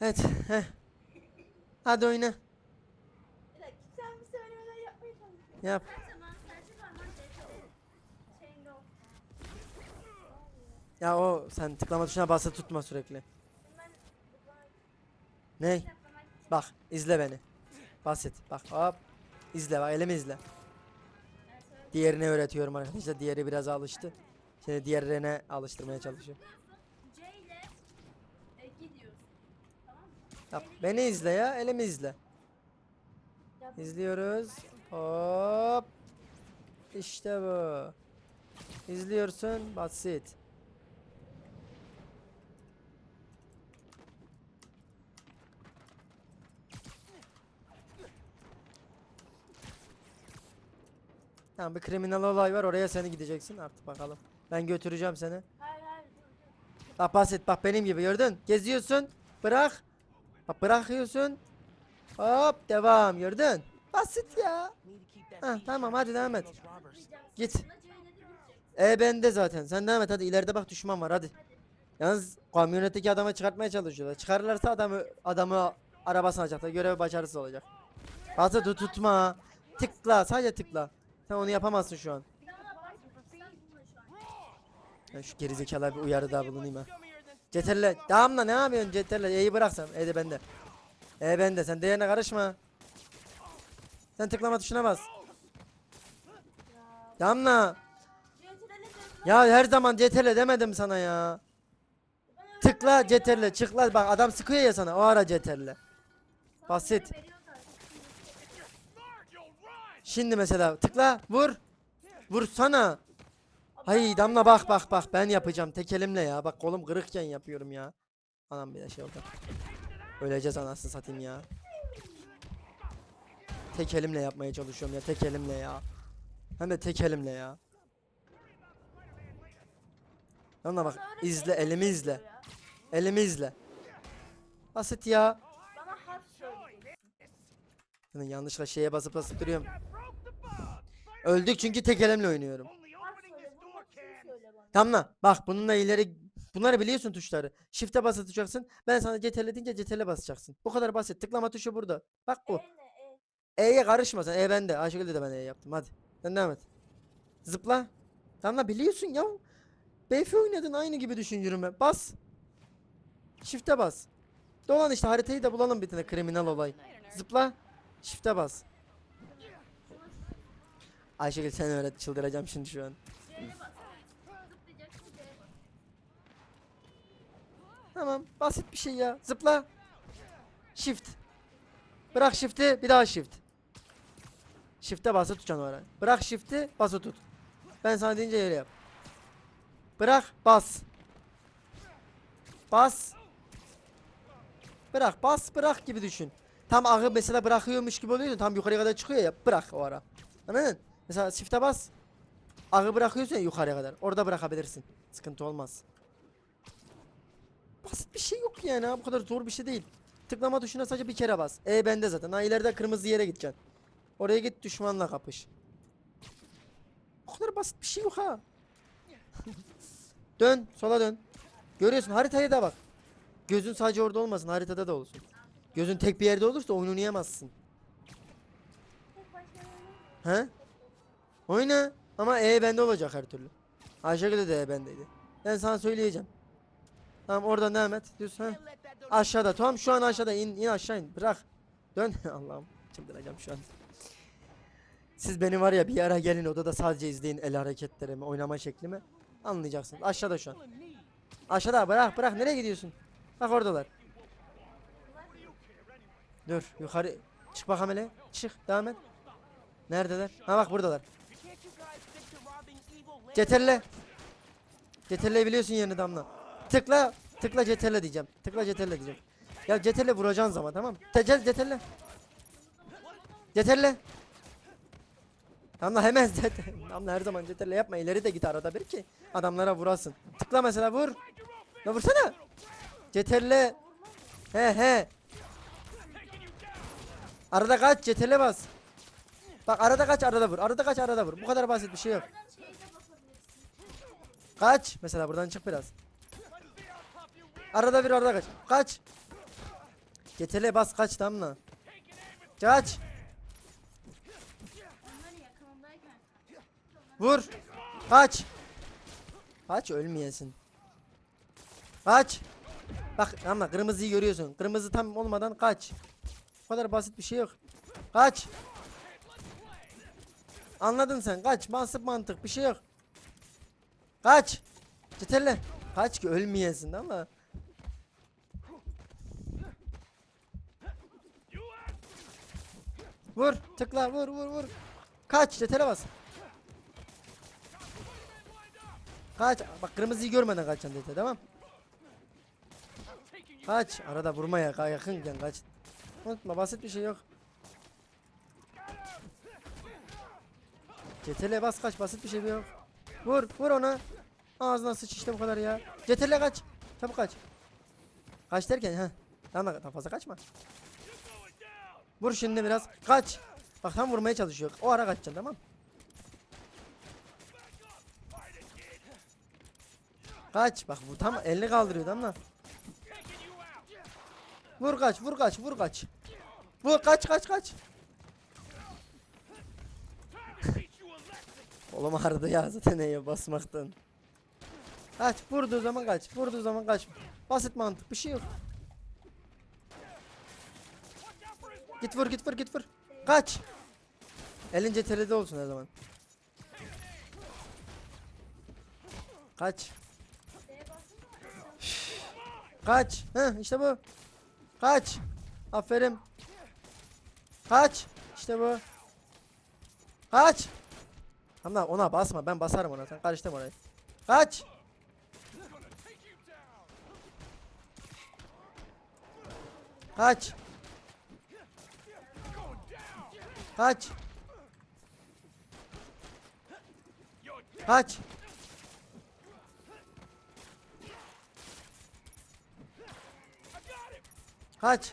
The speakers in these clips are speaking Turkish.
Evet. Heh. Hadi oyna. Bir dakika sen bir söylemeden yapmaya çalışıyorsun. Yap. Ya o sen tıklama tuşuna basa tutma sürekli. İçin Bak izle beni. Basit. Bak hop. İzle bak elimi izle. Diğerini öğretiyorum arkadaşlar. Diğeri biraz alıştı. Şimdi diğerine alıştırmaya çalışıyorum. C ile e, gidiyorsun. Tamam mı? Yap. Beni izle ya. Elimi izle. İzliyoruz. Hop. İşte bu. İzliyorsun. Basit. Tamam bir kriminal olay var oraya seni gideceksin artık bakalım. Ben götüreceğim seni. Hayır hayır. Bak basit bak benim gibi gördün. Geziyorsun. Bırak. Bak bırakıyorsun. Hop devam gördün. Basit ya. Ha, tamam hadi devam et. Git. E bende zaten. Sen devam et hadi ileride bak düşman var hadi. Yalnız kamyonetteki adamı çıkartmaya çalışıyorlar. Çıkarırlarsa adamı adamı arabasına alacaklar. Görev başarısız olacak. Fazla tut tutma. Tıkla sadece tıkla. Sen onu yapamazsın şu an. Ben şu gerizekalıya bir uyarıda bulunayım ha. Ceterle. Damla ne yapıyorsun Ceterle? E'yi bıraksan. E de bende. E bende. Sen diğerine karışma. Sen tıklama tuşuna bas. Damla. Ya her zaman Ceterle demedim sana ya. Tıkla Ceterle. Çıkla. Bak adam sıkıyor ya sana. O ara Ceterle. Basit. Şimdi mesela tıkla. Vur. Vur sana. Hay Damla bak bak bak ben yapacağım tek elimle ya. Bak kolum kırıkken yapıyorum ya. Anam bir de şey oldu. Öleceğiz anasını satayım ya. Tek elimle yapmaya çalışıyorum ya tek elimle ya. Hem de tek elimle ya. Damla bak izle elimi izle. Elimi izle. Basit ya. Yanlışlıkla şeye basıp basıp duruyorum. Öldük çünkü tek elimle oynuyorum. Tamam bak bununla ileri bunları biliyorsun tuşları. Shift'e basıtacaksın. Ben sana CTRL deyince CTRL basacaksın. Bu kadar basit. Tıklama tuşu burada. Bak bu. E? E'ye karışma sen. E bende. Ayşegül de ben E yaptım. Hadi. Sen devam et. Zıpla. Tamam biliyorsun ya. BF oynadın aynı gibi düşünüyorum ben. Bas. Shift'e bas. Dolan işte haritayı da bulalım bir tane kriminal olay. Zıpla. Shift'e bas. Ayşegül sen öğret çıldıracağım şimdi şu an. C'ye bas. Zıplayacaksın C'ye bas. Tamam basit bir şey ya. Zıpla. Shift. Bırak shift'i bir daha shift. Shift'e bası tutacaksın o ara. Bırak shift'i bası tut. Ben sana deyince öyle yap. Bırak bas. Bas. Bırak bas bırak gibi düşün. Tam ağı mesela bırakıyormuş gibi oluyor tam yukarıya kadar çıkıyor ya bırak o ara. Anladın? Mesela shift'e bas. Ağı bırakıyorsun ya yukarıya kadar. Orada bırakabilirsin. Sıkıntı olmaz. Basit bir şey yok yani ha bu kadar zor bir şey değil. Tıklama tuşuna sadece bir kere bas. E bende zaten. Ha ileride kırmızı yere gideceksin. Oraya git düşmanla kapış. O kadar basit bir şey yok ha. dön sola dön. Görüyorsun haritaya da bak. Gözün sadece orada olmasın haritada da olsun. Gözün tek bir yerde olursa oyunu oynayamazsın. He? Oyna. Ama E bende olacak her türlü. Ayşegül'de de E bendeydi. Ben sana söyleyeceğim. Tamam oradan devam et. Düz ha. Aşağıda. Tamam şu an aşağıda. in in aşağı in. Bırak. Dön. Allah'ım çıldıracağım şu an. Siz beni var ya bir ara gelin odada sadece izleyin el hareketlerimi, oynama şeklimi. Anlayacaksınız. Aşağıda şu an. Aşağıda bırak bırak nereye gidiyorsun? Bak oradalar. Dur yukarı çık bakalım hele. Çık devam et. Neredeler? Ha bak buradalar. Ceterle. Ceterle biliyorsun yerini damla. Tıkla. Tıkla ceterle diyeceğim. Tıkla ceterle diyeceğim. Ya ceterle vuracağın zaman tamam. Tecel ceterle. Ceterle. Damla hemen ceter. Damla her zaman ceterle yapma. İleri de git arada bir ki adamlara vurasın. Tıkla mesela vur. Ya vursana. Ceterle. He he. Arada kaç ceterle bas. Bak arada kaç arada vur. Arada kaç arada vur. Bu kadar basit bir şey yok. Kaç. Mesela buradan çık biraz. Arada bir arada kaç. Kaç. CTRL bas kaç damla. Kaç. Onlar yakınındayken. Vur. Kaç. Kaç ölmeyesin. Kaç. Bak ama kırmızıyı görüyorsun. Kırmızı tam olmadan kaç. Bu kadar basit bir şey yok. Kaç. Anladın sen. Kaç. Basit mantık bir şey yok. Kaç. Ceterle. Kaç ki ölmeyesin ama. Vur. Tıkla. Vur vur vur. Kaç. Cetere bas. Kaç. Bak kırmızıyı görmeden kaçacaksın dedi tamam. Kaç. Arada vurmaya ka- yakınken kaç. Unutma basit bir şey yok. CTRL bas kaç basit bir şey yok. Vur vur ona. Ağzına sıç işte bu kadar ya. CTRL kaç. Çabuk kaç. Kaç derken ha. Tamam daha fazla kaçma. Vur şimdi biraz. Kaç. Bak tam vurmaya çalışıyor. O ara kaçacaksın tamam. Kaç bak bu tam elini kaldırıyor tamam mı? Vur kaç vur kaç vur kaç. Vur kaç kaç kaç. Oğlum ağrıdı ya zaten neye basmaktan. Kaç vurduğu zaman kaç vurduğu zaman kaç. Basit mantık bir şey yok. Git vur git vur git vur. Kaç. Elince telede olsun her zaman. Kaç. Kaç. Heh işte bu. Kaç. Aferin. Kaç. İşte bu. Kaç. Ama ona basma ben basarım ona sen karıştırma orayı. Kaç. Kaç. Kaç. Kaç. Kaç.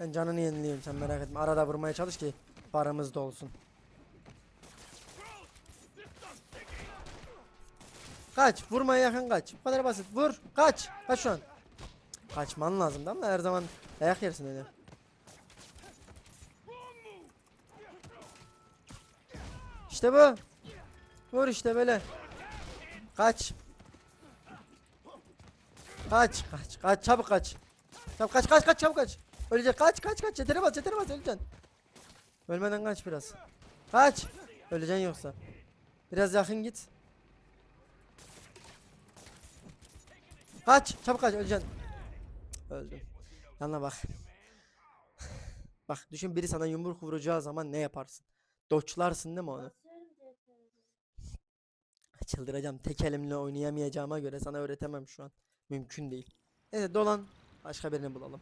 Ben canını yenileyim sen merak etme. Arada vurmaya çalış ki paramız da olsun. Kaç. Vurmaya yakın kaç. Bu kadar basit. Vur. Kaç. Kaç şu an. Kaçman lazım ama her zaman dayak yersin öyle. İşte bu. Vur işte böyle. Kaç. Kaç. Kaç. Kaç. Çabuk kaç. Çabuk kaç kaç kaç çabuk kaç. Ölecek kaç kaç kaç. Yetere bas yetere bas öleceksin. Ölmeden kaç biraz. Kaç. Öleceksin yoksa. Biraz yakın git. Kaç. Çabuk kaç öleceksin. Öldüm. Yanına bak. Bak düşün biri sana yumruk vuracağı zaman ne yaparsın? Doçlarsın değil mi onu? Çıldıracağım. Tek elimle oynayamayacağıma göre sana öğretemem şu an. Mümkün değil. Neyse dolan. Başka birini bulalım.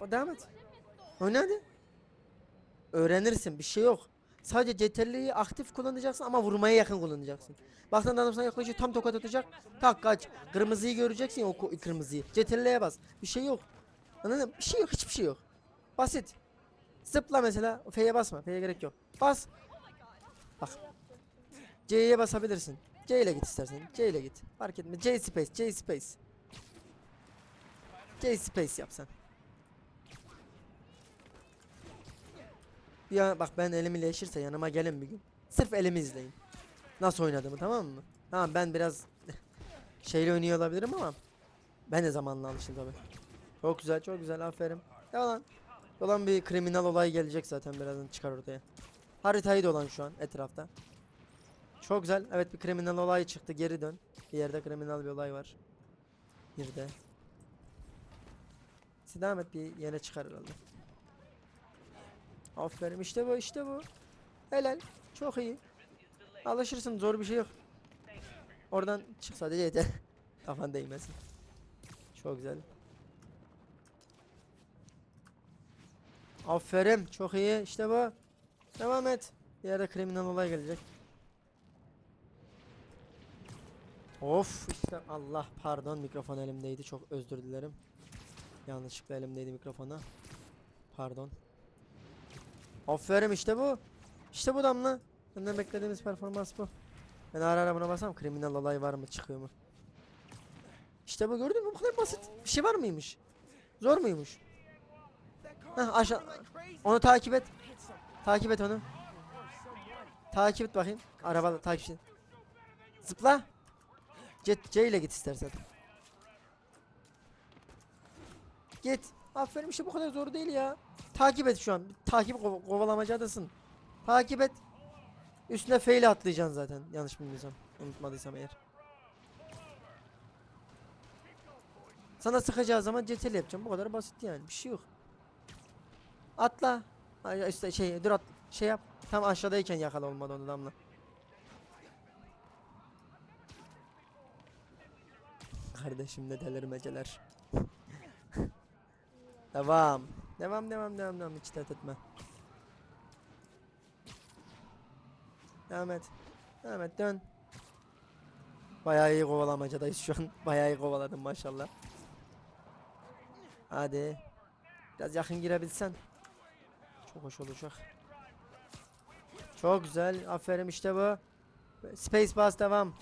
O devam et. Oyna. Öğrenirsin. Bir şey yok. Sadece CTRL'yi aktif kullanacaksın ama vurmaya yakın kullanacaksın. Baktın adam sana yaklaşıyor tam tokat atacak. Tak kaç. Kırmızıyı göreceksin o kırmızıyı. CTRL'ye bas. Bir şey yok. Anladın mı? Bir şey yok. Hiçbir şey yok. Basit. Zıpla mesela. F'ye basma. F'ye gerek yok. Bas. Bak. C'ye basabilirsin. C ile git istersen. C ile git. Fark etme. C space. C space. C space yap sen. Ya bak ben elim iyileşirse yanıma gelin bir gün. Sırf elimi izleyin. Nasıl oynadığımı tamam mı? Tamam ben biraz şeyle oynuyor olabilirim ama ben de zamanla alıştım tabi. Çok güzel çok güzel aferin. Yalan. Dolan bir kriminal olay gelecek zaten birazdan çıkar ortaya. Haritayı dolan şu an etrafta. Çok güzel. Evet bir kriminal olay çıktı. Geri dön. Bir yerde kriminal bir olay var. Bir de. Devam et bir yere çıkar herhalde. Aferin işte bu işte bu. Helal. Çok iyi. Alışırsın zor bir şey yok. Oradan çık sadece yeter. Kafan değmesin. Çok güzel. Aferin. Çok iyi. İşte bu. Devam et. Bir yerde kriminal olay gelecek. Of işte Allah pardon mikrofon elimdeydi çok özür dilerim. Yanlışlıkla elimdeydi mikrofona. Pardon. Aferin işte bu. İşte bu damla. Benden beklediğimiz performans bu. Ben ara ara buna basam kriminal olay var mı çıkıyor mu? İşte bu gördün mü bu kadar basit. Bir şey var mıymış? Zor muymuş? Heh aşağı. Onu takip et. Takip et onu. Takip et bakayım. Araba takip et. Zıpla. C, C ile git istersen. Git. Aferin işte bu kadar zor değil ya. Takip et şu an. Takip kov kovalamacadasın. Takip et. Üstüne F ile atlayacaksın zaten. Yanlış bilmiyorsam. Unutmadıysam eğer. Sana sıkacağı zaman CTRL yapacağım. Bu kadar basit yani. Bir şey yok. Atla. Ay, işte şey dur at. Şey yap. Tam aşağıdayken yakala olmadı onu damla. Kardeşim ne delirmeceler. devam. Devam devam devam devam hiç dert etme. Devam et. Devam et dön. Bayağı iyi kovalamacadayız şu an. Bayağı iyi kovaladım maşallah. Hadi. Biraz yakın girebilsen. Çok hoş olacak. Çok güzel. Aferin işte bu. Space bas devam.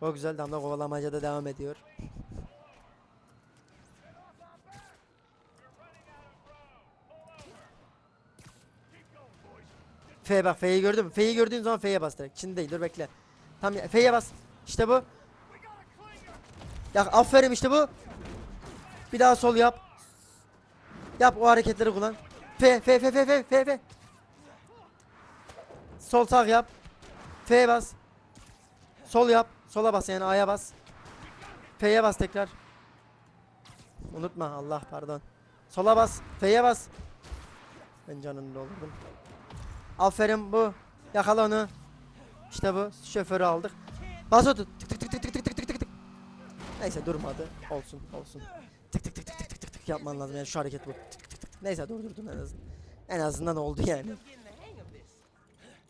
Çok güzel. Damla kovalamaca da devam ediyor. F bak F'yi gördün mü? F'yi gördüğün zaman F'ye bas direkt. Şimdi değil dur bekle. Tam F'ye bas. İşte bu. Ya aferin işte bu. Bir daha sol yap. Yap o hareketleri kullan. F F F F F F F. Sol sağ yap. F'ye bas. Sol yap. Sola bas yani A'ya bas. F'ye bas tekrar. Unutma Allah pardon. Sola bas. F'ye bas. Ben canını doldurdum. Aferin bu. Yakala onu. İşte bu. Şoförü aldık. Bas o tut. Tık tık tık tık tık tık tık tık tık tık. Neyse durmadı. Olsun olsun. Tık tık tık tık tık yapman lazım yani şu hareket bu. Tık tık tık. Neyse durdurdun en azından. En azından oldu yani.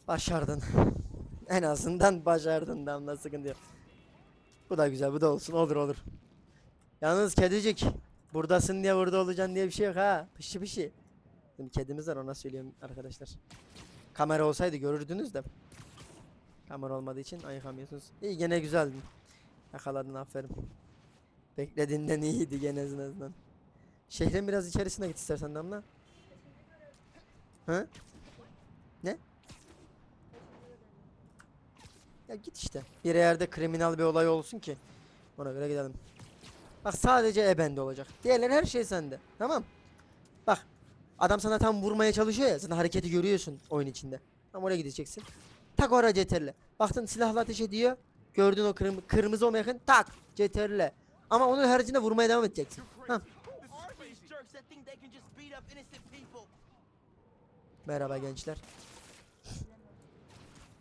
Başardın. en azından başardın damla sıkıntı yok. Bu da güzel bu da olsun olur olur. Yalnız kedicik. Buradasın diye burada olacaksın diye bir şey yok ha. Pişi pişi. Bizim kedimiz var ona söylüyorum arkadaşlar. Kamera olsaydı görürdünüz de. Kamera olmadığı için ayıkamıyorsunuz. İyi gene güzeldin. Yakaladın aferin. Beklediğinden iyiydi gene en azından. Şehrin biraz içerisine git istersen Damla. Hı? Ne? Ya git işte. Bir yerde kriminal bir olay olsun ki. Ona göre gidelim. Bak sadece e bende olacak. Diğerleri her şey sende. Tamam. Bak. Adam sana tam vurmaya çalışıyor ya. Sen hareketi görüyorsun oyun içinde. Tam oraya gideceksin. Tak oraya CTRL. Baktın silahla ateş ediyor. Gördün o kırm- kırmızı olmaya yakın. Tak. CTRL. Ama onun haricinde vurmaya devam edeceksin. Ha. Merhaba gençler.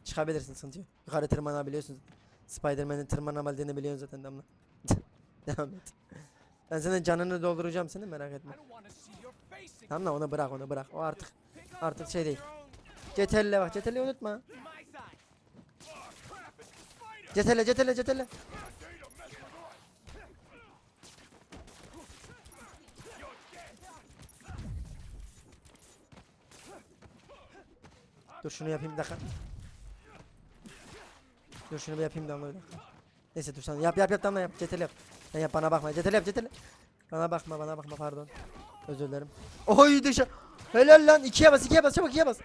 Çıkabilirsin sıkıntı yok. Yukarı tırmanabiliyorsun. Spiderman'in tırmanamadığını biliyorsun zaten damla. Devam et. Ben senin canını dolduracağım seni merak etme. Tamam onu bırak onu bırak. O artık artık şey değil. CTRL'e bak CTRL'yi unutma. CTRL CTRL CTRL. Dur şunu yapayım bir dakika. Dur şunu bir yapayım damla bir dakika. Neyse dur sen yap yap yap damla yap CTRL yap. Sen yap bana bakma CTRL yap CTRL. Bana bakma bana bakma pardon. Özür dilerim. Oy dışa. Helal lan ikiye bas ikiye bas çabuk ikiye bas.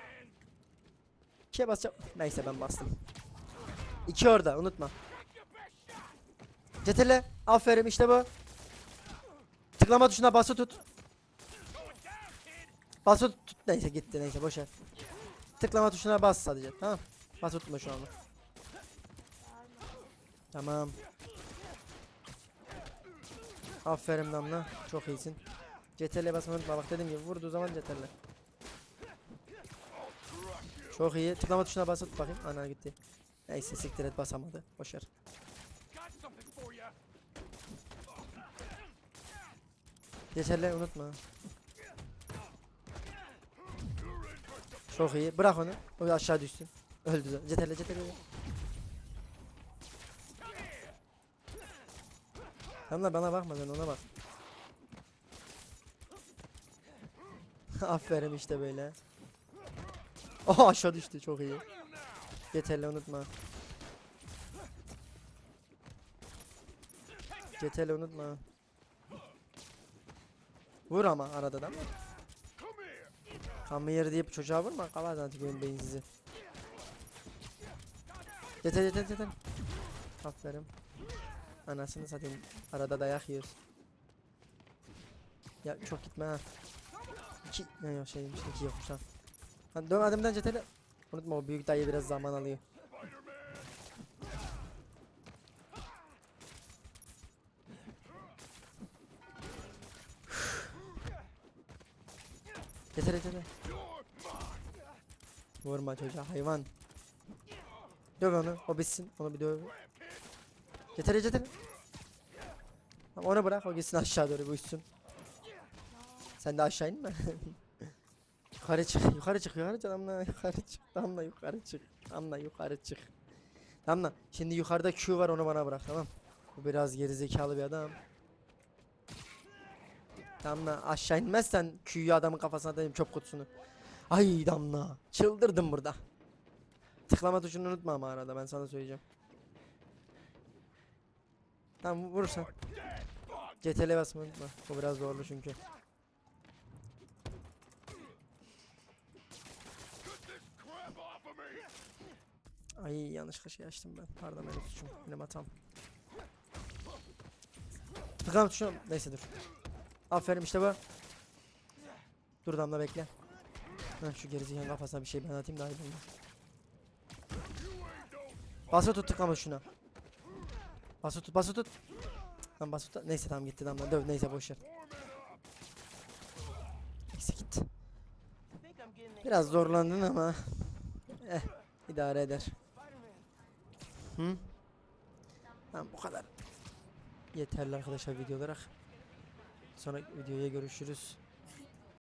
İkiye bas çabuk. Neyse ben bastım. İki orada unutma. CTRL aferin işte bu. Tıklama tuşuna bası tut. Bası tut. Neyse gitti neyse boş ver. Tıklama tuşuna bas sadece tamam. Bas tutma şu anda. Tamam. Aferin Damla. Çok iyisin. CTRL'e basmayı unutma. Bak dediğim gibi vurduğu zaman CTRL. Çok iyi. Tıklama tuşuna bas tut bakayım. Ana gitti. Neyse siktir et basamadı. Boşver. CTRL unutma. Çok iyi. Bırak onu. O aşağı düşsün. Öldü. CTRL CTRL. Tamam da bana bakma sen ona bak. Aferin işte böyle. Oha aşağı düştü çok iyi. Yeterli unutma. Ceteli unutma. Vur ama arada da. Come here deyip çocuğa vurma. Kalar zaten benim beyinsizi. Yeter yeter yeter. Aferin. Anasını satayım. Arada dayak yiyoruz. Ya çok gitme ha. İki, ne yok şeymiş iki yokmuş ha. Hadi dön adımdan ceteli. Unutma o büyük dayı biraz zaman alıyor. Yeter yeter. Vurma çocuğa hayvan. Döv onu o bitsin onu bir döv. Yeter yeter. Onu bırak o gitsin aşağı doğru bu üstün. Sen de aşağı inme. yukarı çık yukarı çık yukarı çık damla yukarı çık damla yukarı çık damla yukarı çık. Damla şimdi yukarıda Q var onu bana bırak tamam. Bu biraz gerizekalı bir adam. Damla aşağı inmezsen Q'yu adamın kafasına atayım çöp kutusunu. Ay Damla çıldırdım burada. Tıklama tuşunu unutma ama arada ben sana söyleyeceğim. Tamam vurursan. CTRL basmayı unutma. O biraz zorlu çünkü. Ay yanlışlıkla şey açtım ben. Pardon benim suçum. Benim hatam. Tıklama tuşuna. Neyse dur. Aferin işte bu. Dur damla bekle. Heh, şu gerizekalı kafasına bir şey ben atayım iyi olur. Basa tut tıklama şuna. Basa tut basa tut. Lan basa tut. Neyse tamam gitti damla. Döv neyse boş ver. Neyse the Biraz zorlandın ama. Eh idare eder. Hı? Tamam bu kadar. Yeterli arkadaşlar video olarak. Sonra videoya görüşürüz.